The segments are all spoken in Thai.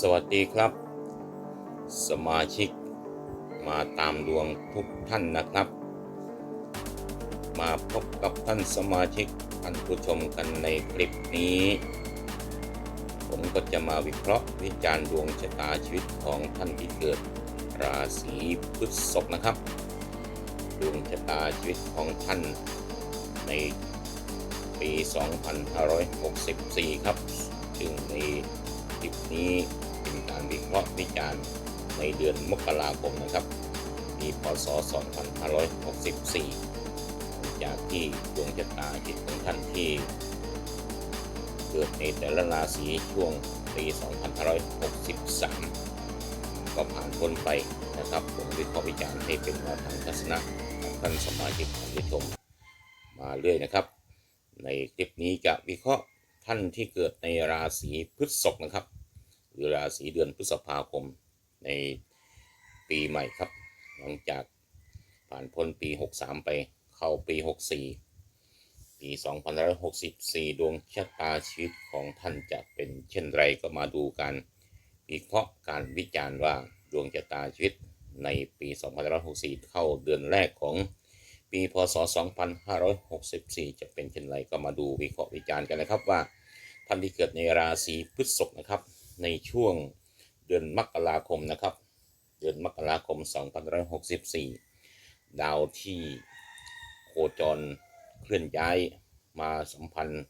สวัสดีครับ สมาชิกมาตามดวงทุกท่านนะครับ มาพบกับท่านสมาชิกท่านผู้ชมกันในคลิปนี้ ผมก็จะมาวิเคราะห์วิจารณ์ดวงชะตาชีวิตของท่านที่เกิดราศีพฤษภนะครับดวงชะตาชีวิตของท่านในปี 2564 ครับ ซึ่งใน คลิปนี้เป็นการวิเคราะห์วิจารณ์ในเดือนมกราคมนะครับปีพศ 2564 จากที่ดวงชะตาจิตของท่านที่เกิดในแต่ละราศีช่วงปี 2563 ก็ผ่านพ้นไปนะครับผมวิเคราะห์วิจารณ์ให้เป็นแนวทางทัศนะกับท่านสมาชิกท่านผู้ชมมาเรื่อยนะครับ ในคลิปนี้จะวิเคราะห์ท่านที่เกิดในราศีพฤษภนะครับ หรือราศีเดือนพฤษภาคมในปีใหม่ครับ หลังจากผ่านพ้นปี 63 ไปเข้าปี 64 ปี2564 ดวงชะตาชีวิตของท่านจะเป็นเช่นไรก็มาดูการวิเคราะห์การวิจารณ์ว่าดวงชะตาชีวิตในปี2564 เข้าเดือนแรกของปีพศ 2564 จะเป็นเช่นไรก็มาดูวิเคราะห์วิจารณ์กันนะครับว่าท่านที่เกิดในราศีพฤษภนะครับ ในช่วงเดือนมกราคมนะครับ เดือนมกราคม 2564 ดาวที่โคจรเคลื่อนย้ายมาสัมพันธ์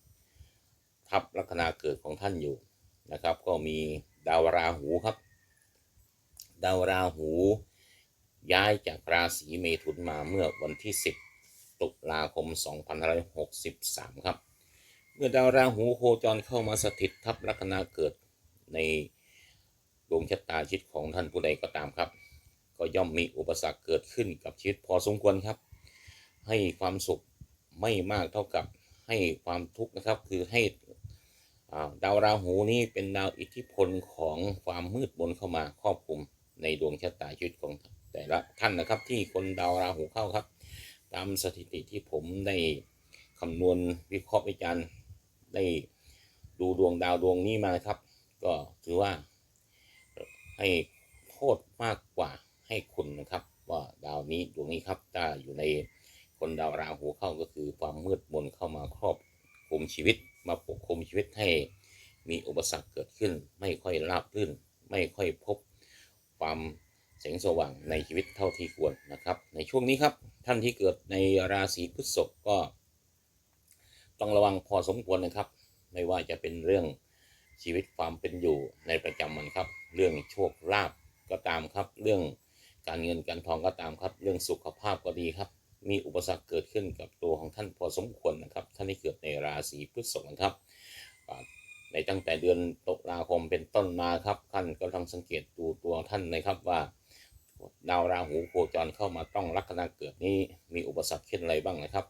ทับลัคนาเกิดของท่านอยู่นะครับ ก็มีดาวราหูครับ ดาวราหูย้ายจากราศีเมถุนมาเมื่อวันที่ 10 ตุลาคม 2563 ครับ เมื่อดาวราหูโคจรเข้ามาสถิตทับลัคนาเกิด ในดวงชะตาชีวิตของท่านผู้ใดก็ตามครับ ก็ย่อมมีอุปสรรคเกิดขึ้นกับชีวิตพอสมควรครับ ให้ความสุขไม่มากเท่ากับให้ความทุกข์นะครับคือให้ดาวราหูนี้เป็นดาวอิทธิพลของความมืดมนเข้ามาครอบคลุมในดวงชะตาชีวิตของแต่ละท่านนะครับ ที่คนดาวราหูเข้าครับ ตามสถิติที่ผมได้คำนวณวิเคราะห์วิจารณ์ได้ดูดวงดาวดวงนี้มานะครับ ก็ถือว่าให้โทษมากกว่าให้คุณนะครับ ว่าดาวนี้ดวงนี้ครับถ้าอยู่ในคนดาวราหูเข้าก็คือความมืดมนเข้ามาครอบคลุมชีวิต มาปกคลุมชีวิตให้มีอุปสรรคเกิดขึ้น ไม่ค่อยราบรื่น ไม่ค่อยพบความแสงสว่างในชีวิตเท่าที่ควรนะครับ ในช่วงนี้ครับท่านที่เกิดในราศีพฤษภก็ ต้องระวังพอสมควรนะครับ ไม่ว่าจะเป็นเรื่อง ชีวิตความเป็นอยู่ในประจำวันครับ เรื่องโชคลาภก็ตามครับ เรื่องการเงินการทองก็ตามครับ เรื่องสุขภาพก็ดีครับ มีอุปสรรคเกิดขึ้นกับตัวของท่านพอสมควรนะครับ ท่านที่เกิดในราศีพฤษภนะครับในตั้งแต่เดือนตุลาคมเป็นต้นมาครับท่านก็ต้องสังเกตดูตัวท่านนะครับว่าดาวราหูโคจรเข้ามาต้องลัคนาเกิดนี้มีอุปสรรคเช่นไรบ้างนะครับ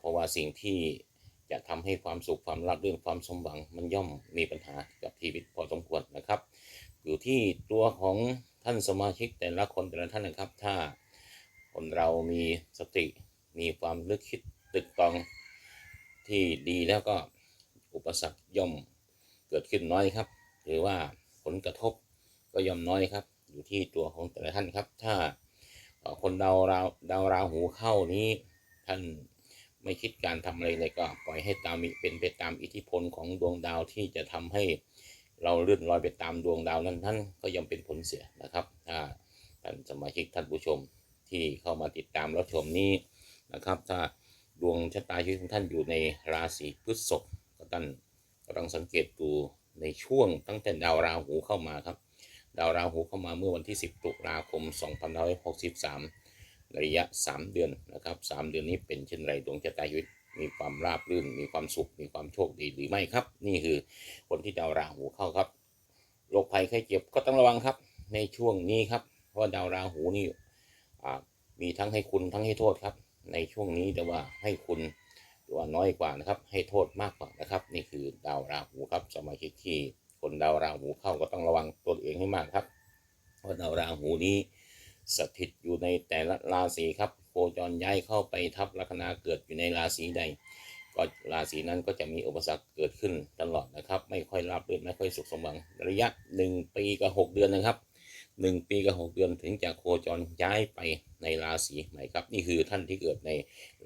เพราะว่าสิ่งที่ จะทำให้ความสุขความราบรื่นความสมหวังมันย่อมมีปัญหากับชีวิตพอสมควรนะครับ อยู่ที่ตัวของท่านสมาชิกแต่ละคนแต่ละท่านนะครับ ถ้าคนเรามีสติมีความนึกคิดตึกตองที่ดีแล้วก็อุปสรรคย่อมเกิดขึ้นน้อยครับ หรือว่าผลกระทบก็ย่อมน้อยครับ อยู่ที่ตัวของแต่ละท่านครับ ถ้าคนดาวราดาวราหูเข้านี้ท่าน ไม่คิดการทำอะไรเลยก็ ปล่อยให้ตามเป็นไปตามอิทธิพลของดวงดาวที่จะทำให้เราเลื่อนลอยไปตามดวงดาวนั้นท่านก็ย่อมเป็นผลเสียนะครับถ้าท่านสมาชิกท่านผู้ชมที่เข้ามาติดตามรับชมนี้นะครับ ถ้าดวงชะตาชีวิตของท่านอยู่ในราศีพฤษภก็ท่านก็ต้องสังเกตดูในช่วงตั้งแต่ดาวราหูเข้ามาครับ ดาวราหูเข้ามาเมื่อวันที่ 10 ตุลาคม 2563 ระยะ 3 เดือนนะครับ3เดือนนี้เป็นเช่นไรดวงชะตาชีวิตมีความราบรื่น มีความสุข มีความโชคดีหรือไม่ครับ นี่คือคนที่ดาวราหูเข้าครับโรคภัยไข้เจ็บก็ต้องระวังครับ ในช่วงนี้ครับ เพราะดาวราหูนี่มีทั้งให้คุณทั้งให้โทษครับ ในช่วงนี้แต่ว่าให้คุณหรือว่าน้อยกว่านะครับ ให้โทษมากกว่านะครับ นี่คือดาวราหูครับ สมาชิกที่คนดาวราหูเข้าก็ต้องระวังตัวเองให้มากครับ เพราะดาวราหูนี้ สถิตอยู่ในแต่ละราศีครับโคจรย้ายเข้าไปทับลัคนาเกิดอยู่ในราศีใด ก็ราศีนั้นก็จะมีอุปสรรคเกิดขึ้นตลอดนะครับ ไม่ค่อยราบรื่นไม่ค่อยสุขสมหวังระยะหนึ่งปีกับหกเดือนนะครับหนึ่งปีกับหกเดือนถึงจะโคจรย้ายไปในราศีใหม่ครับ นี่คือท่านที่เกิดใน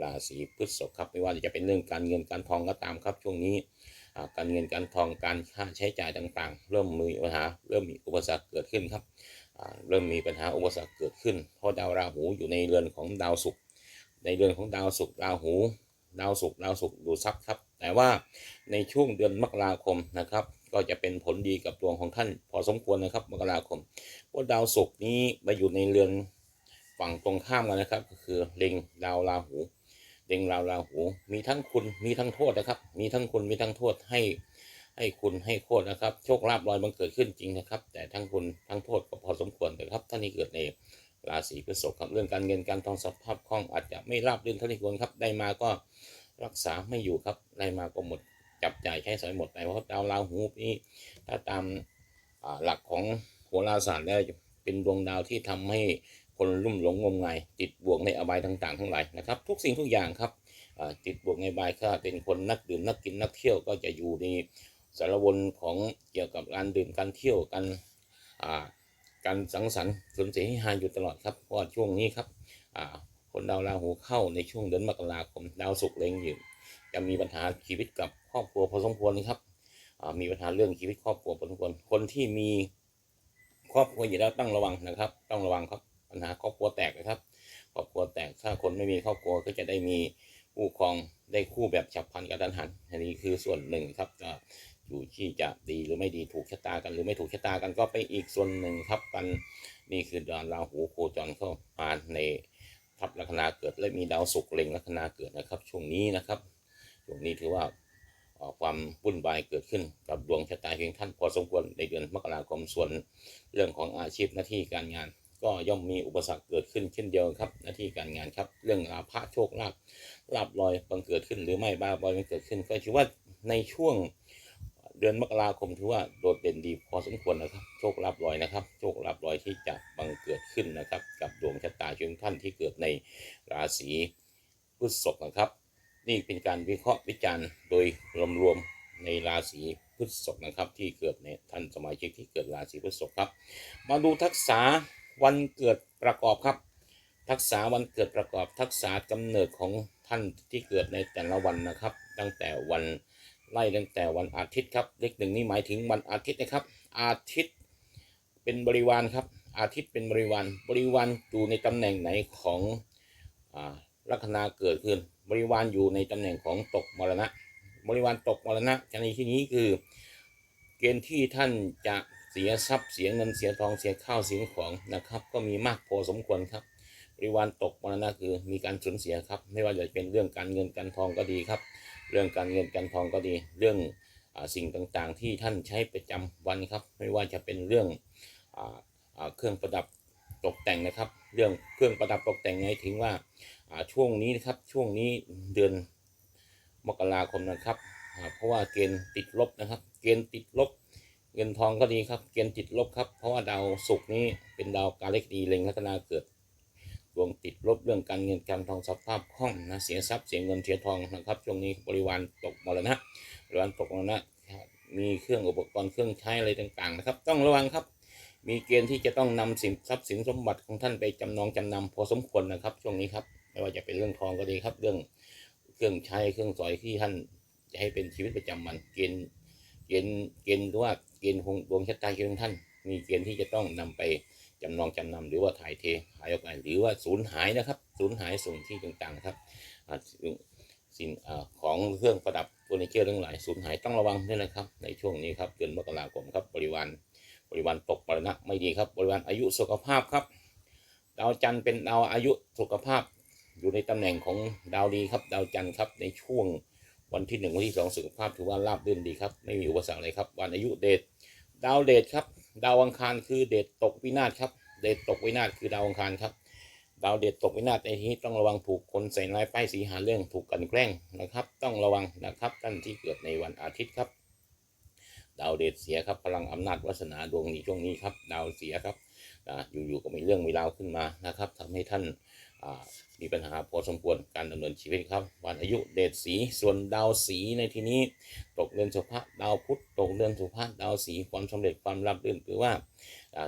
ราศีพฤษภครับ ไม่ว่าจะเป็นเรื่องการเงินการทองก็ตามครับ ช่วงนี้การเงินการทองการค่าใช้จ่ายต่างๆ เริ่มมีปัญหาเริ่มมีอุปสรรคเกิดขึ้นครับ เริ่มมีปัญหาอุปสรรคเกิดขึ้น เพราะดาวราหูอยู่ในเรือนของดาวศุกร์ในเรือนของดาวศุกร์ราหูดาวศุกร์ดาวศุกร์ดูทรัพย์ครับ แต่ว่าในช่วงเดือนมกราคมนะครับ ก็จะเป็นผลดีกับดวงของท่านพอสมควรนะครับมกราคมเพราะดาวศุกร์นี้มาอยู่ในเรือนฝั่งตรงข้ามกันนะครับ ก็คือเล็งดาวราหูเล็งดาวราหู มีทั้งคุณมีทั้งโทษนะครับ มีทั้งคุณมีทั้งโทษให้ ให้คุณให้โทษนะครับ โชคลาภลอยบังเกิดขึ้นจริงนะครับ แต่ทั้งคุณทั้งโทษก็พอสมควรแต่ครับท่านที่เกิดในราศีพฤษภครับเรื่องการเงินการทองสภาพคล่องอาจจะไม่ราบรื่นเท่าที่ควรครับ ได้มาก็รักษาไม่อยู่ครับ ได้มาก็หมดจับจ่ายใช้สอยหมดไปเพราะดาวราหูนี่ถ้าตามหลักของโหราศาสตร์แล้วเป็นดวงดาวที่ทำให้คนลุ่มหลงงมงายติดบ่วงในอบายต่างๆ ทั้งหลายนะครับ ทุกสิ่งทุกอย่างครับติดบ่วงในบายถ้าเป็นคนนักดื่มนักกินนักเที่ยวก็จะอยู่ใน สารวนของเกี่ยวกับการดื่มการเที่ยวกันอ่าการสังสรรค์สูญเสียให้หายอยู่ตลอดครับเพราะช่วงนี้ครับคนดาวราหูเข้าในช่วงเดือนมกราคมดาวศุกร์เล็งอยู่จะมีปัญหาชีวิตกับครอบครัวพอสมควรครับมีปัญหาเรื่องชีวิตครอบครัวพอสมควรคนที่มีครอบครัวอยู่แล้วต้องระวังนะครับ ต้องระวังครับปัญหาครอบครัวแตกนะครับครอบครัวแตกถ้าคนไม่มีครอบครัวก็จะได้มีคู่ครองได้คู่แบบฉับพลันกระทันหันอันนี้คือส่วนหนึ่งครับจะ อยู่ที่จะดีหรือไม่ดีถูกชะตากันหรือไม่ถูกชะตากันก็ไปอีกส่วนหนึ่งครับกันนี่คือดาวราหูโคจรเข้ามาในทับลัคนาเกิดและมีดาวศุกร์เล็งลัคนาเกิดนะครับ ช่วงนี้นะครับช่วงนี้ถือว่าความวุ่นวายเกิดขึ้นกับดวงชะตาเพียงท่านพอสมควรในเดือนมกราคมส่วนเรื่องของอาชีพหน้าที่การงาน ก็ย่อมมีอุปสรรคเกิดขึ้นเช่นเดียวครับ หน้าที่การงานครับ เรื่องลาภะโชคลาภลาบลอยบังเกิดขึ้นหรือไม่บ้าบอยมันเกิดขึ้น ก็ถือว่าในช่วง เดือนมกราคมถือว่าโดดเด่นดีพอสมควรนะครับ โชคลาภลอยนะครับ โชคลาภลอยที่จะบังเกิดขึ้นนะครับ กับดวงชะตาของท่านที่เกิดในราศีพฤษภนะครับ นี่เป็นการวิเคราะห์วิจารณ์โดยรวมๆในราศีพฤษภนะครับ ที่เกิดในท่านสมาชิกที่เกิดราศีพฤษภครับ มาดูทักษะวันเกิดประกอบครับ ทักษะวันเกิดประกอบทักษะกำเนิดของท่านที่เกิดในแต่ละวันนะครับ ตั้งแต่วัน ไล่ตั้งแต่วันอาทิตย์ครับเลขหนึ่งนี่หมายถึงวันอาทิตย์นะครับ อาทิตย์เป็นบริวารครับ อาทิตย์เป็นบริวารบริวารอยู่ในตำแหน่งไหนของอลัคนาเกิดขึ้น บริวารอยู่ในตำแหน่งของตกมรณะ บริวารตกมรณะในที่นี้คือ เกณฑ์ที่ท่านจะเสียทรัพย์เสียเงินเสียทองเสียข้าวเสียของนะครับ ก็มีมากพอสมควรครับบริวารตกมรณะคือมีการสูญเสียครับ ไม่ว่าจะเป็นเรื่องการเงินการทองก็ดีครับ เรื่องการเงินการทองก็ดี เรื่องอสิ่งต่างๆ ที่ท่านใช้ประจำวันครับ ไม่ว่าจะเป็นเรื่องออเครื่องประดับตกแต่งนะครับ เรื่องเครื่องประดับตกแต่งไงถึงว่าอ่าช่วงนี้นะครับช่วงนี้เดือนมกราคมนะครับเพราะว่าเกณฑ์ติดลบนะครับ เกณฑ์ติดลบ เงินทองก็ดีครับ เกณฑ์ติดลบครับ เพราะว่าดาวศุกร์นี้เป็นดาวกาเล็กดีเล็งลัคนาเกิด ดวงติดลบเรื่องการเงินการทองสภาพคล่องนะเสียทรัพย์เสียเงินเสียทองนะครับช่วงนี้บริวารตกมรณะบริวารตกมรณะมีเครื่องอุปกรณ์เครื่องใช้อะไรต่างๆนะครับ ต้องระวังครับ มีเกณฑ์ที่จะต้องนำสินทรัพย์สินสมบัติของท่านไปจำนองจำนำพอสมควรนะครับ ช่วงนี้ครับไม่ว่าจะเป็นเรื่องทองก็ดีครับ เรื่องเครื่องใช้เครื่องสอยที่ท่านจะให้เป็นชีวิตประจำวันเกณฑ์เกณฑ์เกณฑ์หรือว่าเกณฑ์ของดวงชะตาเกณฑ์ของท่าน มีเกณฑ์ที่จะต้องนำไป จำนองจำนำหรือว่าถ่ายเทขายออกไปหรือว่าสูญหายนะครับสูญหายส่งที่ต่างๆครับสิ่งอ่าของเครื่องประดับเฟอร์นิเจอร์ทั้งหลายสูญหายต้องระวังด้วยนะครับ ในช่วงนี้ครับเดือนมกราคมครับบริวารบริวารตกปรณะไม่ดีครับ บริวารอายุสุขภาพครับดาวจันทร์เป็นดาวอายุสุขภาพ อยู่ในตำแหน่งของดาวดีครับดาวจันทร์ครับในช่วงวันที่หนึ่งวันที่สองสุขภาพถือว่าราบรื่นดีครับไม่มีอุปสรรคเลยครับ วันอายุเดชดาวเดชครับ ดาวอังคารคือเดชตกวินาศครับ เดชตกวินาศคือดาวอังคารครับ ดาวเดชตกวินาศในที่นี้ต้องระวังถูกคนใส่ร้ายป้ายสีหาเรื่องถูกกันแกล้งนะครับ ต้องระวังนะครับท่านที่เกิดในวันอาทิตย์ครับ ดาวเดชเสียครับพลังอำนาจวาสนาดวงนี้ช่วงนี้ครับ ดาวเสียครับอยู่ๆก็มีเรื่องมีราวขึ้นมานะครับทำให้ท่าน มีปัญหาพอสมควรการดำเนินชีวิตครับ วันอายุเดชสีส่วนดาวสีในที่นี้ ตกเรือนสุภาพดาวพุธตกเรือนสุภาพดาวสีความสำเร็จความรับรื่นถือว่า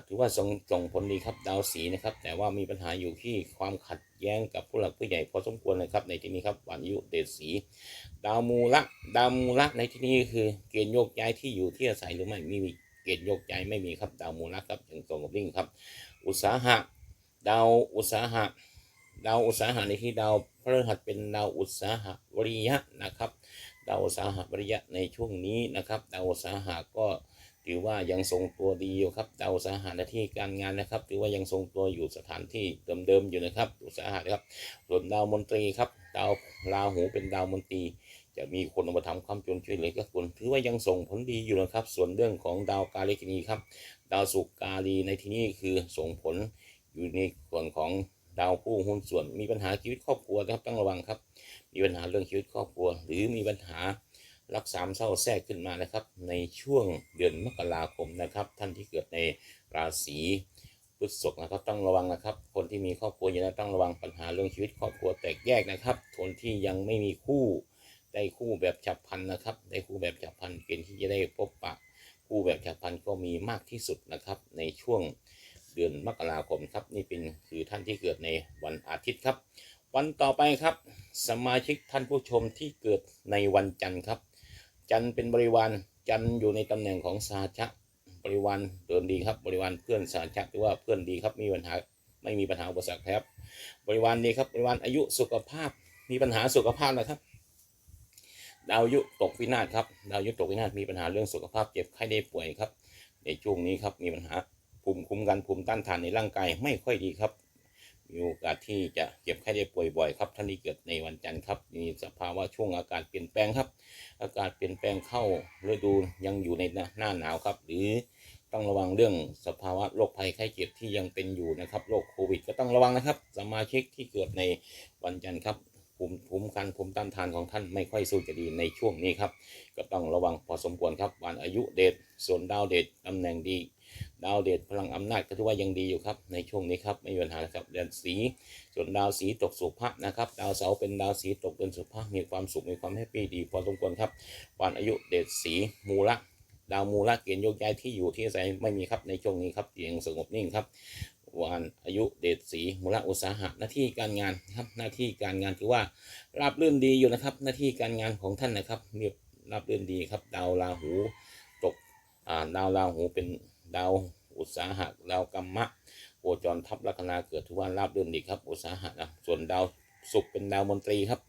ถือว่าส่งส่งผลดีครับดาวสีนะครับ แต่ว่ามีปัญหาอยู่ที่ความขัดแย้งกับผู้หลักผู้ใหญ่พอสมควรนะครับในที่นี้ครับวันอายุเดชสี ดาวมูละดาวมูละในที่นี้คือเกณฑ์โยกย้ายที่อยู่ที่อาศัยหรือไม่มีเกณฑ์โยกย้ายไม่มีครับดาวมูละครับอย่างตรงกับลิงครับ อุตสาหะ ดาวอุตสาหะ ดาวอุตสาหะในที่ดาวพฤหัสเป็นดาวอุตสาหะวริยะนะครับ ดาวอุตสาหะวริยะในช่วงนี้นะครับ ดาวอุตสาหะก็ถือว่ายังทรงตัวดีอยู่ครับ ดาวอุตสาหะหน้าที่การงานนะครับ ถือว่ายังทรงตัวอยู่สถานที่เดิมๆอยู่นะครับ อุตสาหะครับ ส่วนดาวมนตรีครับ ดาวราหูเป็นดาวมนตรี จะมีคนอุปถัมภ์ความจนช่วยเหลือก็คุณถือว่ายังส่งผลดีอยู่นะครับ ส่วนเรื่องของดาวกาลิกินีครับ ดาวสุกกาลีในที่นี้คือส่งผลอยู่ในส่วนของ ดาวผู้หุ้นส่วนมีปัญหาชีวิตครอบครัวนะครับต้องระวังครับ มีปัญหาเรื่องชีวิตครอบครัว หรือมีปัญหารักสามเศร้าแทรกขึ้นมานะครับ ในช่วงเดือนมกราคมนะครับ ท่านที่เกิดในราศีพฤษภนะครับต้องระวังนะครับ คนที่มีครอบครัวอยู่นะต้องระวังปัญหาเรื่องชีวิตครอบครัวแตกแยกนะครับคนที่ยังไม่มีคู่ได้คู่แบบฉับพลันนะครับ ได้คู่แบบฉับพลันเกณฑ์ที่จะได้พบปะคู่แบบฉับพลันก็มีมากที่สุดนะครับ ในช่วง เดือนมกราคมครับนี่เป็นคือท่านที่เกิดในวันอาทิตย์ครับ วันต่อไปครับ สมาชิกท่านผู้ชมที่เกิดในวันจันทร์ครับ จันทร์เป็นบริวารจันทร์อยู่ในตำแหน่งของสาชะบริวารเดินดีครับ บริวารเพื่อนสาชะหรือว่าเพื่อนดีครับมีปัญหาไม่มีปัญหาอุปสรรคครับ บริวารดีครับบริวารอายุสุขภาพมีปัญหาสุขภาพนะครับดาวยุตกวินาศครับดาวยุตกวินาศมีปัญหาเรื่องสุขภาพเจ็บไข้ได้ป่วยครับ ในช่วงนี้ครับมีปัญหา ภูมิคุ้มกันภูมิต้านทานในร่างกายไม่ค่อยดีครับ มีโอกาสที่จะเจ็บไข้ได้ป่วยบ่อยครับ ท่านที่เกิดในวันจันทร์ครับ มีสภาวะช่วงอากาศเปลี่ยนแปลงครับ อากาศเปลี่ยนแปลงเข้าฤดูยังอยู่ในหน้าหนาวครับ หรือต้องระวังเรื่องสภาวะโรคภัยไข้เจ็บที่ยังเป็นอยู่นะครับโรคโควิด ก็ต้องระวังนะครับ สมาชิกที่เกิดในวันจันทร์ครับภูมิภูมิกันภูมิต้านทานของท่านไม่ค่อยสู้จะดีในช่วงนี้ครับ ก็ต้องระวังพอสมควรครับวันอายุเดชส่วนดาวเดชตำแหน่งดี ดาวเดชพลังอำนาจก็ถือว่ายังดีอยู่ครับในช่วงนี้ครับไม่มีปัญหาครับเดือนสีส่วนดาวสีตกสุภะนะครับดาวเสาเป็นดาวสีตกเดือนสุภะมีความสุขมีความแฮปปี้ดีพอสมควรครับวันอายุเดชสีมูละดาวมูละเกณฑ์โยกย้ายที่อยู่ที่อาศัยไม่มีครับในช่วงนี้ครับยังสงบนิ่งครับวันอายุเดชสีมูลอุตสาหะหน้าที่การงานครับหน้าที่การงานถือว่าราบรื่นดีอยู่นะครับ หน้าที่การงานของท่านนะครับมียบราบรื่นดีครับ ดาวราหูตกอ่าดาวราหูเป็น ดาวอุตสาหะดาวกรรมะโคจรทับลัคนาเกิดถือว่าราบรื่นดีครับ อุตสาหะนะส่วนดาวศุกร์เป็นดาวมนตรีครับ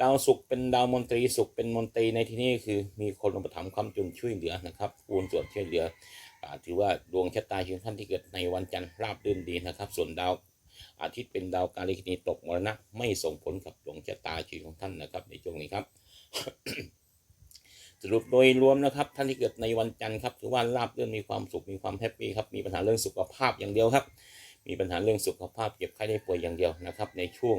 ดาวศุกร์เป็นดาวมนตรีศุกร์เป็นมนตรีในที่นี้คือมีคนอุปถัมภ์ความจุนช่วยเหลือนะครับคูณส่วนช่วยเหลือถือว่าดวงชะตาชีวิตท่านที่เกิดในวันจันทร์ราบรื่นดีนะครับ ส่วนดาวอาทิตย์เป็นดาวการลิกินีตกมรณะไม่ส่งผลกับดวงชะตาชีวิตของท่านนะครับ ในช่วงนี้ครับ สรุปโดยรวมนะครับท่านที่เกิดในวันจันทร์ครับถือว่าราบเรื่นมีความสุขมีความแฮปปี้ครับมีปัญหาเรื่องสุขภาพอย่างเดียวครับ มีปัญหาเรื่องสุขภาพเจ็บไข้ได้ป่วยอย่างเดียวนะครับ ในช่วง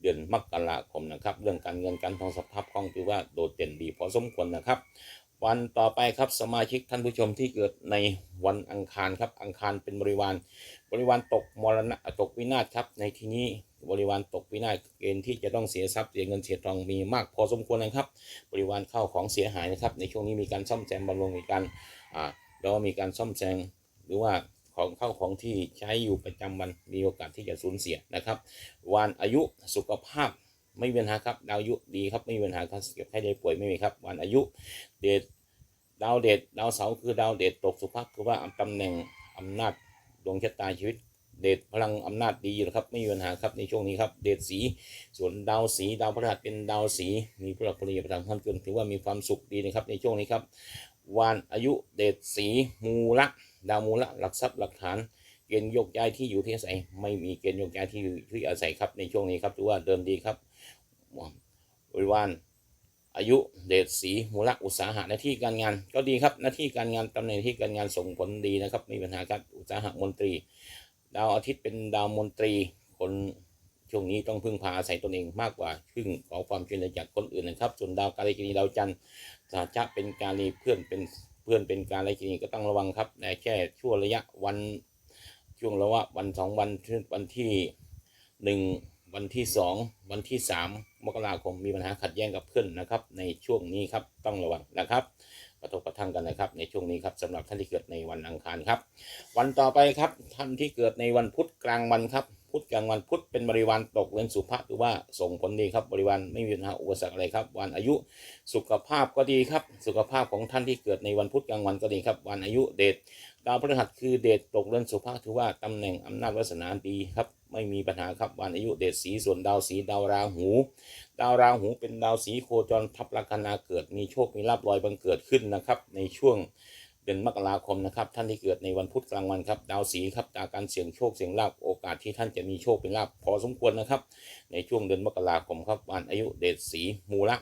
เดือนมกราคมนะครับ เรื่องการเงินการทองสภาพคล่องถือว่าโดดเด่นดีพอสมควรนะครับ วันต่อไปครับสมาชิกท่านผู้ชมที่เกิดในวันอังคารครับอังคารเป็นบริวารบริวารตกมรณะตกวินาศครับในที่นี้ บริวารตกวินาศเกณฑ์ที่จะต้องเสียทรัพย์เสียเงินเสียทองมีมากพอสมควรนะครับ บริวารเข้าของเสียหายนะครับ ในช่วงนี้มีการซ่อมแซมบำรุงมีการอ่าแล้วมีการซ่อมแซมหรือว่าของเข้าของที่ใช้อยู่ประจำวันมีโอกาสที่จะสูญเสียนะครับวันอายุสุขภาพไม่มีปัญหาครับดาวอายุดีครับไม่มีปัญหาการเก็บไข้ได้ป่วยไม่มีครับวันอายุเดชดาวเดชดาวเสาคือดาวเดชตกสุภาพคือว่าตำแหน่งอำนาจดวงชะตาชีวิต เดชพลังอำนาจดีอยู่นะครับ ไม่มีปัญหาครับในช่วงนี้ครับ เดชสี ส่วนดาวสีดาวพฤหัสเป็นดาวสี มีพลังพลังประทางท่านเกินถือว่ามีความสุขดีนะครับในช่วงนี้ครับวันอายุเดชสีมูละดาวมูละหลักทรัพย์หลักฐานเกณฑ์ยกย้ายที่อยู่ที่อาศัย ไม่มีเกณฑ์ยกย้ายที่อยู่ที่อาศัยครับในช่วงนี้ครับถือว่าเดินดีครับบริวารอายุเดชสีมูลอุตสาหะหน้าที่การงานก็ดีครับหน้าที่การงานตำแหน่งที่การงานส่งผลดีนะครับมมีปัญหาครับอุตสาหะมนตรี ดาวอาทิตย์เป็นดาวมนตรี คนช่วงนี้ต้องพึ่งพาอาศัยตนเองมากกว่าพึ่งขอความช่วยเหลือจากคนอื่นนะครับ ส่วนดาวการกินีดาวจันทร์สาจะเป็นการีเพื่อนเป็นเพื่อนเป็นการกินีก็ต้องระวังครับแต่แค่ช่วงระยะวันช่วงระยะวันสองวันวันที่หนึ่งวันที่สองวันที่สามมกราคมมีปัญหาขัดแย้งกับเพื่อนนะครับ ในช่วงนี้ครับต้องระวังนะครับ ระทบกระทั่งกันนะครับ ในช่วงนี้ครับสำหรับท่านที่เกิดในวันอังคารครับ วันต่อไปครับท่านที่เกิดในวันพุธกลางวันครับ พุธกลางวันพุธเป็นบริวารตกเรือนสุภะหรือว่าส่งผลดีครับบริวารไม่มีปัญหาอุปสรรคอะไรครับ วันอายุสุขภาพก็ดีครับ สุขภาพของท่านที่เกิดในวันพุธกลางวันก็ดีครับ วันอายุเดชดาวพฤหัสคือเดชตกเรือนสุภะถือว่าตำแหน่งอำนาจวาสนาดีครับไม่มีปัญหาครับวันอายุเดชสีส่วนดาวสีดาวราหู ดาวราหูเป็นดาวสีโคจรทับลัคนาเกิดมีโชคมีลาบลอยบังเกิดขึ้นนะครับ ในช่วง เดือนมกราคมนะครับ ท่านที่เกิดในวันพุธกลางวันครับ ดาวสีครับจากการเสี่ยงโชคเสี่ยงลาบโอกาสที่ท่านจะมีโชคเป็นลาบพอสมควรนะครับ ในช่วงเดือนมกราคมครับวันอายุเดชสีมูละ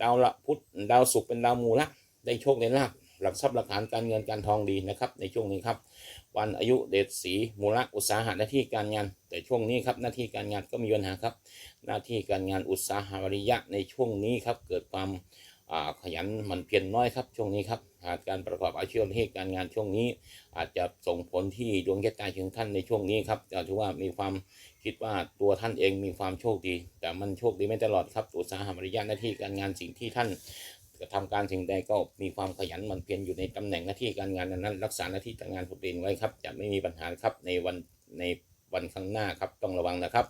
ดาวละพุธดาวศุกร์เป็นดาวมูละได้โชคในลาบหลักทรัพย์หลักฐานการเงินการทองดีนะครับ ในช่วงนี้ครับวันอายุเดชสีมูละอุตสาหะหน้าที่การงาน แต่ช่วงนี้ครับหน้าที่การงานก็มีปัญหาครับ หน้าที่การงานอุตสาหะวริยะในช่วงนี้ครับเกิดความ ขยันมันเพียรน้อยครับช่วงนี้ครับากการประกอบอาชีพที่การงานช่วงนี้ อาจจะส่งผลที่ดวงชะตาของท่านในช่วงนี้ครับจะถือว่ามีความคิดว่าตัวท่านเองมีความโชคดี แต่มันโชคดีไม่ตลอดครับอุตสาหวริยะหน้าที่การงานสิ่งที่ท่านกระทำการสิ่งใดก็มีความขยันหมันเพียรอยู่ในตำแหน่งหน้าที่การงานนั้น รักษาหน้าที่การงานของตัวเองไว้ครับ จะไม่มีปัญหาครับในวันใน วันข้างหน้าครับต้องระวังนะครับ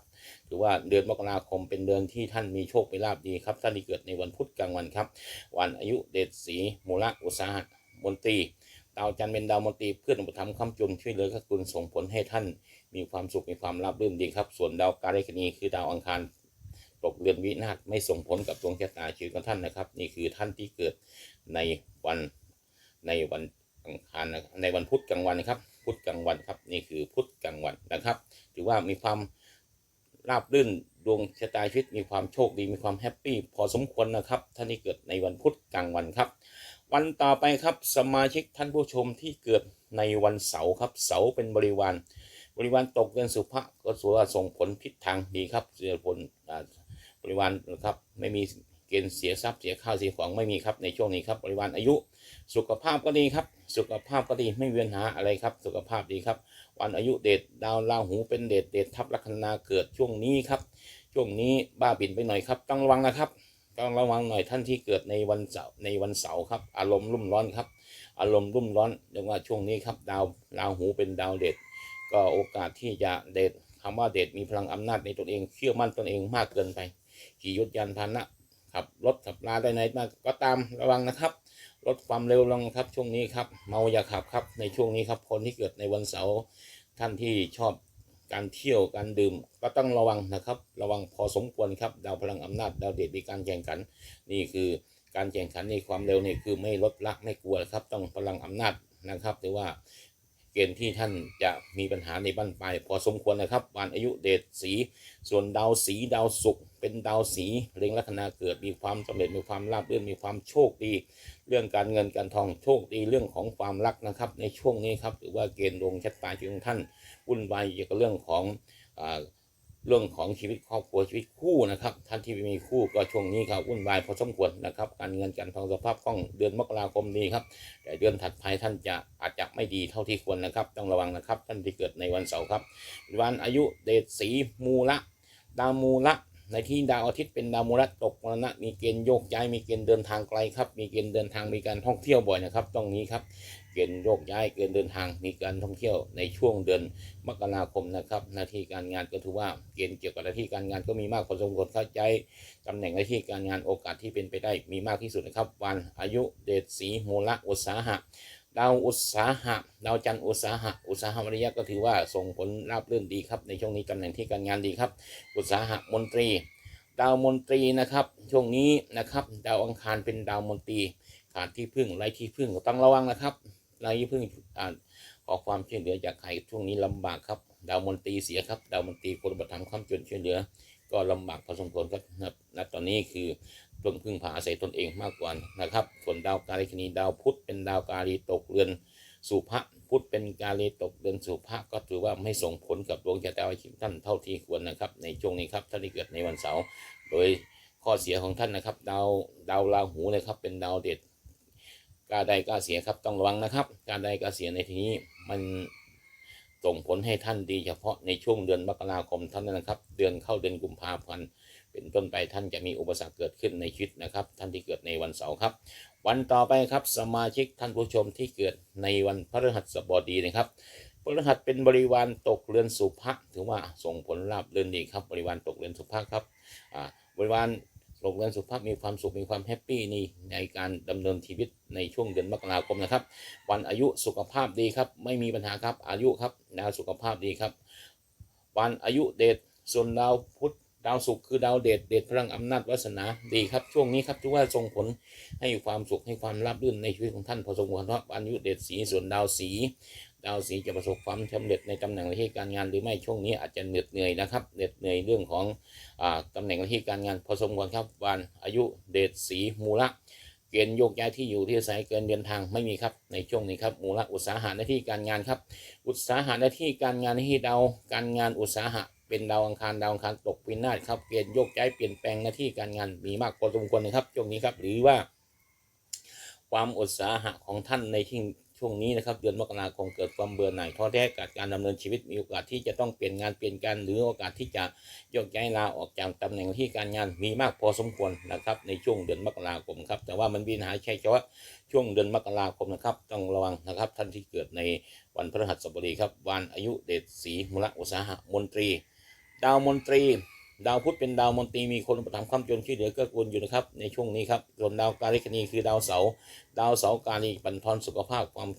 ถือว่าเดือนมกราคมเป็นเดือนที่ท่านมีโชคไปลาบดีครับท่านที่เกิดในวันพุธกลางวันครับ วันอายุเดชสีมูลอุตสาหะมนตรีดาวจันทร์เป็นดาวมนตรีเพื่อนอุปถัมภ์คำจุนช่วยเหลือขกุลส่งผลให้ท่าน มีความสุขมีความราบรื่นดีครับ ส่วนดาวการคณีคือดาวอังคารตกเรือนวินาศไม่ส่งผลกับดวงชะตาชีวิตของท่านนะครับ นี่คือท่านที่เกิดในวันในวันอังคารในวันพุธกลางวันนะครับ พุธกลางวันครับนี่คือพุธกลางวันนะครับ ถือว่ามีความราบรื่นดวงชะตาชีวิตมีความโชคดีมีความแฮปปี้พอสมควรนะครับท่านที่เกิดในวันพุธกลางวันครับ วันต่อไปครับสมาชิกท่านผู้ชมที่เกิดในวันเสาร์ครับเสาร์เป็นบริวาร บริวารตกเดือนสุภะก็ถือว่าส่งผลทิศทางดีครับเสียผลบริวารนะครับไม่มี เกณฑ์เสียทรัพย์เสียข้าวเสียของไม่มีครับในช่วงนี้ครับบริวารอายุ สุขภาพก็ดีครับ สุขภาพก็ดีไม่มีปัญหาอะไรครับ สุขภาพดีครับ วันอายุเดชดาวราหูเป็นเดชเดชทับลัคนาเกิดช่วงนี้ครับ ช่วงนี้บ้าบินไปหน่อยครับต้องระวังนะครับต้องระวังหน่อยท่านที่เกิดในวันเสาร์ในวันเสาร์ครับ อารมณ์รุ่มร้อนครับ อารมณ์รุ่มร้อนเรียกว่าช่วงนี้ครับดาวราหูเป็นดาวเดชก็โอกาสที่จะเดชคำว่าเดชมีพลังอำนาจในตนเองเชื่อมั่นตนเองมากเกินไปขี่ยศยานพาหนะ ขับรถขับลาได้ไหนมาก็ตามระวังนะครับลดความเร็วลงครับช่วงนี้ครับเมาอย่าขับครับในช่วงนี้ครับคนที่เกิดในวันเสาร์ท่านที่ชอบการเที่ยวการดื่มก็ต้องระวังนะครับ ระวังพอสมควรครับดาวพลังอำนาจดาวเดชในการแข่งขัน นี่คือการแข่งขันในความเร็วนี่คือไม่ลดละไม่กลัวครับต้องพลังอำนาจนะครับแต่ว่า เกณฑ์ที่ท่านจะมีปัญหาในบ้านปลายพอสมควรนะครับวันอายุเดชสี ส่วนดาวสีดาวศุกร์เป็นดาวสีเล็งลัคนาเกิดมีความสำเร็จมีความราบรื่นมีความโชคดี เรื่องการเงินการทองโชคดีเรื่องของความรักนะครับ ในช่วงนี้ครับหรือว่าเกณฑ์ดวงชะตาของท่านวุ่นวายเกี่ยวกับเรื่องของอ่า เรื่องของชีวิตครอบครัวชีวิตคู่นะครับ ท่านที่ม่มีคู่ก็ช่วงนี้ครับวุ่นวายพอสมควรนะครับ การเงินการทองสภาพคล่องเดือนมกราคมนี้ครับ แต่เดือนถัดไปท่านจะอาจจะไม่ดีเท่าที่ควรนะครับ ต้องระวังนะครับท่านที่เกิดในวันเสาร์ครับ วันอายุเดชสีมูละ ดาวมูละในที่ดาวอาทิตย์เป็นดาวมูละตกมรณะมีเกณฑ์โยกย้ายมีเกณฑ์เดินทางไกลครับ มีเกณฑ์เดินทางมีการท่องเที่ยวบ่อยนะครับตรงนี้ครับ เกณฑ์โยกย้ายเกณฑ์เดินทางมีการท่องเที่ยวในช่วงเดือนมกราคมนะครับหน้าที่การงานก็ถือว่าเกณฑ์เกี่ยวกับหน้าที่การงานก็มีมากพอสมควรเข้าใจตำแหน่งหน้าที่การงานโอกาสที่เป็นไปได้มีมากที่สุดนะครับวันอายุเดชสีมูละอุตสาหะดาวอุตสาหะดาวจันทร์อุตสาหะอุตสาหะวริยะก็ถือว่าส่งผลราบรื่นดีครับ ในช่วงนี้ตำแหน่งที่การงานดีครับ อุตสาหะมนตรี ดาวมนตรีนะครับช่วงนี้นะครับ ดาวอังคารเป็นดาวมนตรีขาดที่พึ่งไร้ที่พึ่งต้องระวังนะครับ ไร้ที่พึ่งอ่าขอความช่วยเหลือจากใครช่วงนี้ลำบากครับ ดาวมนตรีเสียครับ ดาวมนตรีคนบัตรทำความจนช่วยเหลือ ก็ลำบากพอสมควรครับนะครับณตอนนี้คือต้องพึ่งพาอาศัยตนเองมากกว่านะครับ ส่วนดาวการิคณีดาวพุธเป็นดาวการีตกเรือนสุภะพุธเป็นกาลีตกเดือนสุภะก็ถือว่าไม่ส่งผลกับดวงชะตาชีวิตท่านเท่าที่ควรนะครับ ในช่วงนี้ครับท่านที่เกิดในวันเสาร์โดยข้อเสียของท่านนะครับ ดาวดาวราหูเลยครับเป็นดาวเด็ด กาใดกาเสียครับต้องระวังนะครับการใดกาเสียในที่นี้มันส่งผลให้ท่านดีเฉพาะในช่วงเดือนมกราคมเท่านั้นนะครับ เดือนเข้าเดือนกุมภาพันธ์เป็นต้นไปท่านจะมีอุปสรรคเกิดขึ้นในชีวิตนะครับ ท่านที่เกิดในวันเสาร์ครับ วันต่อไปครับสมาชิกท่านผู้ชมที่เกิดในวันพฤหัสบดีนะครับพฤหัสเป็นบริวารตกเรือนสุภะถือว่าส่งผลลาบเรือนดีครับ บริวารตกเรือนสุภะครับอ่าบริวาร ตกเรือนสุภาพมีความสุขมีความแฮปปี้นี่ในการดำเนินชีวิตในช่วงเดือนมกราคมนะครับ วันอายุสุขภาพดีครับไม่มีปัญหาครับอายุครับดาวสุขภาพดีครับ วันอายุเดชส่วนดาวพุธดาวศุกร์คือดาวเดชเดชพลังอำนาจวาสนาดีครับช่วงนี้ครับถือว่าส่งผลให้ความสุขให้ความราบรื่นในชีวิตของท่านพอสมควรเพราะวันอายุเดชสีส่วนดาวสี ดาวสีจะประสบความสำเร็จในตำแหน่งหน้าที่การงานหรือไม่ช่วงนี้อาจจะเหน็ดเหนื่อยนะครับเหน็ดเหนื่อยเรื่องของอ่าตำแหน่งหน้าที่การงานพอสมควรครับวันอายุเดชสีมูละเกณฑ์โยกย้ายที่อยู่ที่อาศัยเกินเดินทางไม่มีครับในช่วงนี้ครับมูละอุตสาหะหน้าที่การงานครับ อุตสาหะหน้าที่การงานที่ดาวการงานอุตสาหะเป็นดาวอังคารดาวอังคารตกวินาศครับเกณฑ์โยกย้ายเปลี่ยนแปลงหน้าที่การงานมีมากพอสมควรนะครับช่วงนี้ครับหรือว่า ความอุตสาหะของท่านในที่ ช่วงนี้นะครับเดือนมกราคมเกิดความเบื่อหน่ายท้อแท้กับการดำเนินชีวิตมีโอกาสที่จะต้องเปลี่ยนงานเปลี่ยนการหรือโอกาสที่จะโยกย้ายลาออกจากตำแหน่งที่การงานมีมากพอสมควรนะครับในช่วงเดือนมกราคมครับแต่ว่ามันมีปัญหาใช่เฉพาะช่วงเดือนมกราคมนะครับต้องระวังนะครับท่านที่เกิดในวันพฤหัสบดีครับวันอายุเดชศรีมุลอุตสาหะมนตรี ดาวมนตรี ดาวพุธเป็นดาวมนตรีมีคนอุประถมภ์ความจนช่วยเหลือเกื้อกูลอยู่นะครับในช่วงนี้ครับส่วนดาวการิคณีคือดาวเสาร์ดาวเสาร์การีบันทอนสุขภาพความ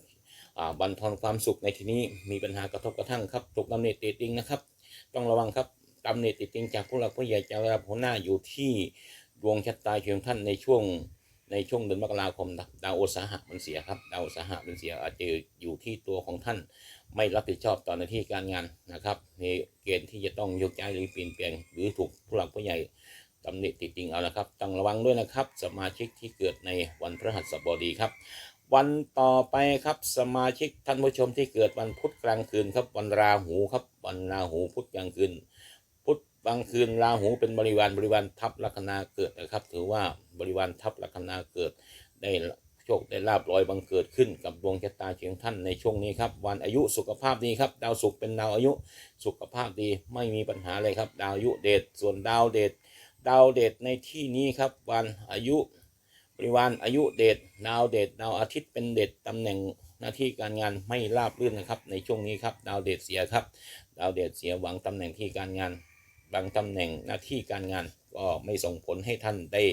บันทอนความสุขในที่นี้มีปัญหากระทบกระทั่งครับถูกตำหนิติติงนะครับ ต้องระวังครับตำหนิติติงจากผู้หลักผู้ใหญ่จากระดับหัวหน้าอยู่ที่ดวงชะตาเชียงท่านในช่วง ในช่วงเดือนมกราคมนะดาวอุตสาหะมันเสียครับดาวอุตสาหะมันเสียอาจจะอยู่ที่ตัวของท่าน ไม่รับผิดชอบต่อหน้าที่การงานนะครับในเกณฑ์ที่จะต้องยกย้ายหรือเปลี่ยนแปลงหรือถูกผู้หลักผู้ใหญ่ตำหนิติดติงเอานะครับต้องระวังด้วยนะครับ สมาชิกที่เกิดในวันพฤหัสบดีครับ วันต่อไปครับสมาชิกท่านผู้ชมที่เกิดวันพุธกลางคืนครับวันราหูครับวันราหูพุธกลางคืน พุธกลางคืนราหูเป็นบริวารบริวารทับลัคนาเกิดนะครับ ถือว่าบริวารทับลัคนาเกิด ได้โชคได้ลาบลอยบังเกิดขึ้นกับดวงชะตาเชียงท่านในช่วงนี้ครับวันอายุสุขภาพดีครับ ดาวศุกร์เป็นดาวอายุสุขภาพดีไม่มีปัญหาเลยครับ ดาวอายุเดชส่วนดาวเดชดาวเดชในที่นี้ครับวันอายุบริวารอายุเดชดาวเดชดาวอาทิตย์เป็นเดชตำแหน่งหน้าที่การงานไม่ราบรื่นนะครับ ในช่วงนี้ครับ ดาวเดชเสียครับ ดาวเดชเสียหวังตำแหน่งที่การงาน บางตำแหน่งหน้าที่การงานก็ไม่ส่งผลให้ท่านได้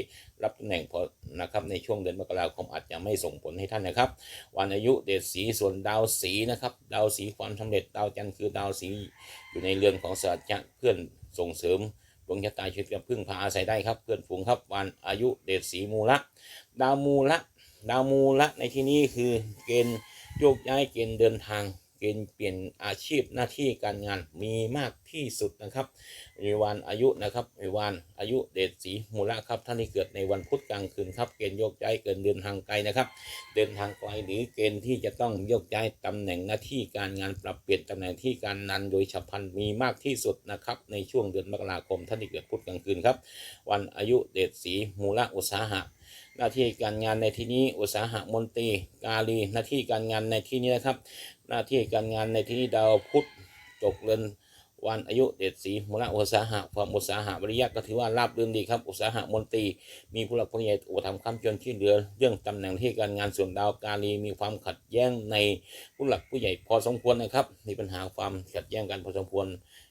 รับตำแหน่งพอนะครับในช่วงเดือนมกราคมอาจจะไม่ส่งผลให้ท่านนะครับ วันอายุเดชสีส่วนดาวสีนะครับ ดาวสีความสำเร็จดาวจันทร์คือดาวสีอยู่ในเรือนของสัจจะเพื่อนส่งเสริมดวงชะตาชีวิตกับพึ่งพาอาศัยได้ครับ เพื่อนฝูงครับวันอายุเดชสีมูละ ดาวมูละ ดาวมูละในที่นี้คือเกณฑ์โยกย้ายเกณฑ์เดินทาง กณฑ์เปลี่ยนอาชีพหน้าที่การงานมีมากที่สุดนะครับในวันอายุนะครับในวันอายุเดชสีมูละครับท่านที่เกิดในวันพุธกลางคืนครับเกณฑ์โยกย้ายเกินเดินทางไกลนะครับ เดินทางไกลหรือเกณฑ์ที่จะต้องโยกย้ายตำแหน่งหน้าที่การงานปรับเปลี่ยนตำแหน่งที่การงานโดยฉับพลันมีมากที่สุดนะครับในช่วงเดือนมกราคมท่านที่เกิดพุธกลางคืนครับวันอายุเดชสีมูละอุตสาหะหน้าที่การงานในที่นี้อุตสาหะมนตรีกาลีหน้าที่การงานในที่นี้นะครับ หน้าที่การงานในที่นี้ดาวพุธตกเรือนวันอายุเดชสีมูลอุตสาหะความอุตสาหะบริยะก็ถือว่าราบรื่นดีครับ อุตสาหะมนตรีมีผู้หลักผู้ใหญ่อุปถัมภ์คำจนที่เหลือ เรื่องตำแหน่งที่การงานส่วนดาวกาลีมีความขัดแย้งในผู้หลักผู้ใหญ่พอสมควรนะครับ มีปัญหาความขัดแย้งกันพอสมควร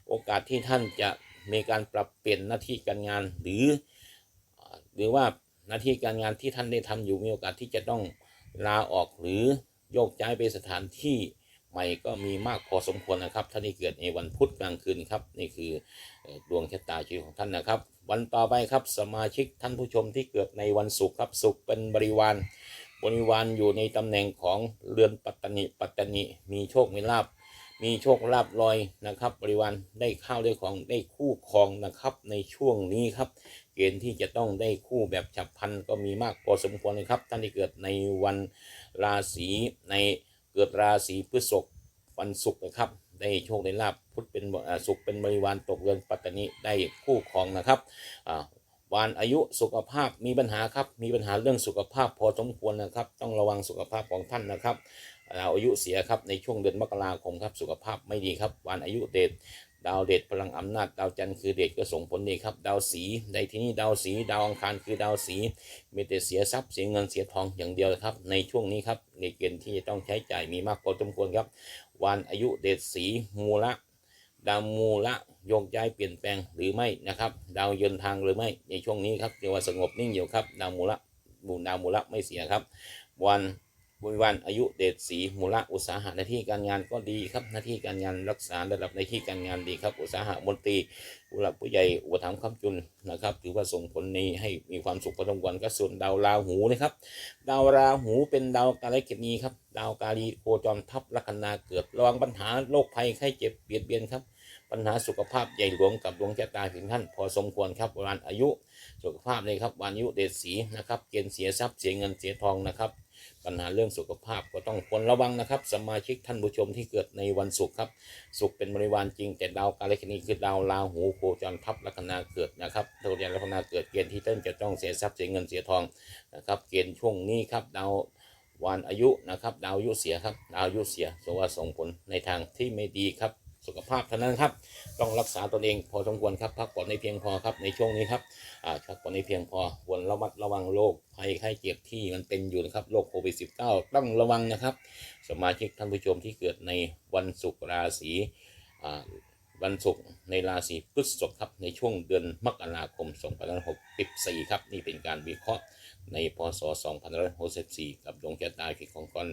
โอกาสที่ท่านจะมีการปรับเปลี่ยนหน้าที่การงานหรือ หรือว่าหน้าที่การงานที่ท่านได้ทำอยู่มีโอกาสที่จะต้องลาออกหรือโยกย้ายไปสถานที่ ใหม่ก็มีมากพอสมควรนะครับท่านที่เกิดในวันพุธกลางคืนครับนี่คือดวงชะตาชีวิตของท่านนะครับ วันต่อไปครับสมาชิกท่านผู้ชมที่เกิดในวันศุกร์ครับศุกร์เป็นบริวารบริวารอยู่ในตำแหน่งของเรือนปัตตนิปัตตนิมีโชคมีลาบมีโชคลาบลอยนะครับ บริวารได้ข้าวได้ของได้คู่ครองนะครับในช่วงนี้ครับ เกณฑ์ที่จะต้องได้คู่แบบฉับพลันก็มีมากพอสมควรเลยครับ ท่านที่เกิดในวันราศีใน เกิดราศีพฤษภวันศุกร์นะครับ ได้โชคได้ลาบพุธเป็นศุกร์เป็นบริวารตกเรือนปัตตนิได้คู่ครองนะครับวาวันอายุสุขภาพมีปัญหาครับมีปัญหาเรื่องสุขภาพพอสมควรนะครับ ต้องระวังสุขภาพของท่านนะครับดาอายุเสียครับในช่วงเดือนมกราคมครับสุขภาพไม่ดีครับวันอายุเดช ดาวเดชพลังอำนาจดาวจันทร์คือเดชก็ส่งผลดีครับดาวสีในที่นี้ดาวสีดาวอังคารคือดาวสีมีแต่เสียทรัพย์เสียเงินเสียทองอย่างเดียวครับ ในช่วงนี้ครับในเกณฑ์ที่จะต้องใช้จ่ายมีมากพอสมควรครับ วันอายุเดชสีมูละดาวมูละโยกย้ายเปลี่ยนแปลงหรือไม่นะครับ ดาวยนทางหรือไม่ในช่วงนี้ครับเรียกว่าสงบนิ่งอยู่ครับ ดาวมูละบูดาวมูละไม่เสียครับ วัน บริวันอายุเดชสีมูละอุตสาหะหน้าที่การงานก็ดีครับหน้าที่การงานรักษาระดับในที่การงานดีครับอุตสาหะมนตรีผู้หลักผู้ใหญ่อุปถัมภ์คำจุนนะครับถือว่าส่งผลนี้ให้มีความสุขพอสมควรก็ส่วนดาวราหูนะครับ ดาวราหูเป็นดาวกาลกิจนีครับดาวกาลีโคจรทับลัคนาเกิดระวังปัญหาโรคภัยไข้เจ็บเบียดเบียนครับปัญหาสุขภาพใหญ่หลวงกับดวงชะตาถึงท่านพอสมควรครับวันอายุสุขภาพเลยครับวันอายุเดชสีนะครับเกณฑ์เสียทรัพย์เสียเงินเสียทองนะครับ ปัญหาเรื่องสุขภาพก็ต้องควรระวังนะครับ สมาชิกท่านผู้ชมที่เกิดในวันศุกร์ครับศุกร์เป็นบริวารจริง แต่ดาวกาลกินีคือดาวราหูโคจรทับลัคนาเกิดนะครับดาวเรียนลัคนาเกิดเกณฑ์ที่ท่านจะต้องเสียทรัพย์เสียเงินเสียทองนะครับเกณฑ์ช่วงนี้ครับดาววันอายุนะครับดาวอายุเสียครับดาวอายุเสียส่งว่าส่งผลในทางที่ไม่ดีครับ สุขภาพเท่านั้นครับ ต้องรักษาตนเองพอสมควรครับ พักผ่อนในเพียงพอครับในช่วงนี้ครับพักผ่อนในเพียงพอควรระมัดระวังโรคภัยไข้เจ็บที่มันเป็นอยู่นะครับโรคโควิด -19 ต้องระวังนะครับ สมาชิกท่านผู้ชมที่เกิดในวันศุกร์ราศีวันศุกร์ในราศีพฤษภครับในช่วงเดือนมกราคม 2564 ครับ นี่เป็นการวิเคราะห์ ในพศ 2564 กับดวงชะตาชีวิตของคน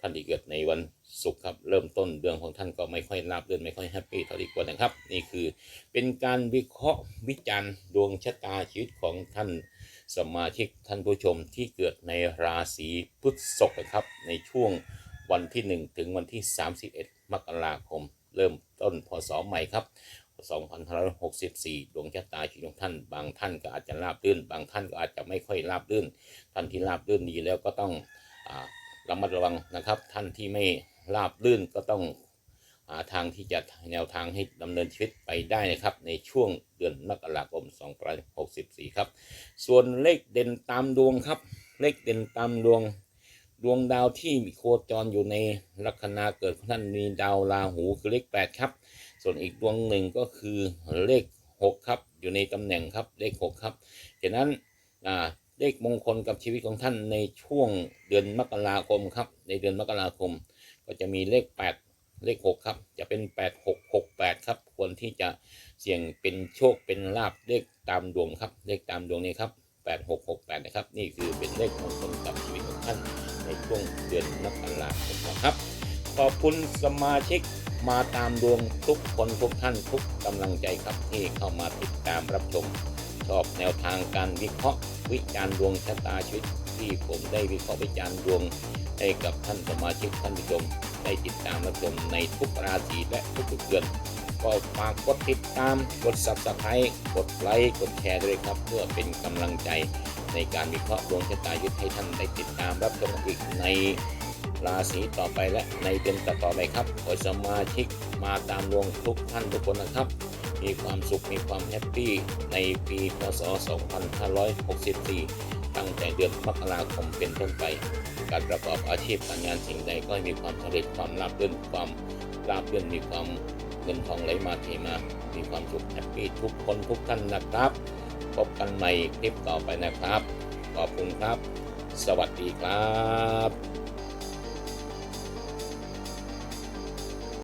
ท่านที่เกิดในวันศุกร์ครับเริ่มต้นเดือนของท่านก็ไม่ค่อยราบเรื่นไม่ค่อยแฮปปี้เท่าที่ควรนะครับ นี่คือเป็นการวิเคราะห์วิจารณ์ดวงชะตาชีวิตของท่านสมาชิกท่านผู้ชมที่เกิดในราศีพฤษภนะครับในช่วงวันที่ 1 ถึงวันที่ 31 มกราคม เริ่มต้นพศใหม่ครับ 2564 ดวงชะตาชีวิตของท่าน บางท่านก็อาจจะราบรื่น บางท่านก็อาจจะไม่ค่อยราบรื่น ท่านที่ราบรื่นดีแล้วก็ต้องอระมัดระวังนะครับ ท่านที่ไม่ราบรื่นก็ต้องหาทางที่จะแนวทางให้ดำเนินชีวิตไปได้นะครับ ในช่วงเดือนมกราคม2564 ครับ ส่วนเลขเด่นตามดวงครับ เลขเด่นตามดวง ดวงดาวที่มีโคจรอยู่ในลัคนาเกิดของท่านมีดาวราหูคือเลข 8 ครับ ส่วนอีกดวงหนึ่งก็คือเลข 6 ครับ อยู่ในตำแหน่งครับเลข 6 ครับฉะนั้นเลขมงคลกับชีวิตของท่านในช่วงเดือนมกราคมครับ ในเดือนมกราคม ก็จะมีเลข 8 เลข 6 ครับ จะเป็น 8 6 6 8 ครับ ควรที่จะเสี่ยงเป็นโชคเป็นลาบเลขตามดวงครับ เลขตามดวงนี้ครับ 8 6 6 8 นะครับ นี่คือเป็นเลขมงคลกับชีวิตของท่านในช่วงเดือนมกราคมนะครับ ขอบคุณสมาชิกมาตามดวงทุกคนทุกท่านทุกกำลังใจครับที่เข้ามาติดตามรับชม ชอบแนวทางการวิเคราะห์วิจารณ์ดวงชะตาชีวิตที่ผมได้วิเคราะห์วิจารณ์ดวงให้กับท่านสมาชิกท่านผู้ชมได้ติดตามรับชมในทุกราศีและทุกๆเดือนก็ฝากกดติดตามกด subscribe กดไลค์กดแชร์ด้วยครับ เพื่อเป็นกำลังใจในการวิเคราะห์ดวงชะตาชีวิตให้ท่านได้ติดตามรับชมอีกใน ราศีต่อไปและในเดือนต่อๆไปครับขอสมาชิกมาตามดวงทุกท่านทุกคนนะครับ มีความสุขมีความแฮปปี้ในปีพศ 2564 ตั้งแต่เดือนมกราคมเป็นต้นไป การประกอบอาชีพการงานสิ่งใดก็มีความสำเร็จความราบรื่นความราบรื่นมีความเงินทองไหลมาเทมา มีความสุขแฮปปี้ทุกคนทุกท่านนะครับ พบกันใหม่คลิปต่อไปนะครับ ขอบคุณครับ สวัสดีครับ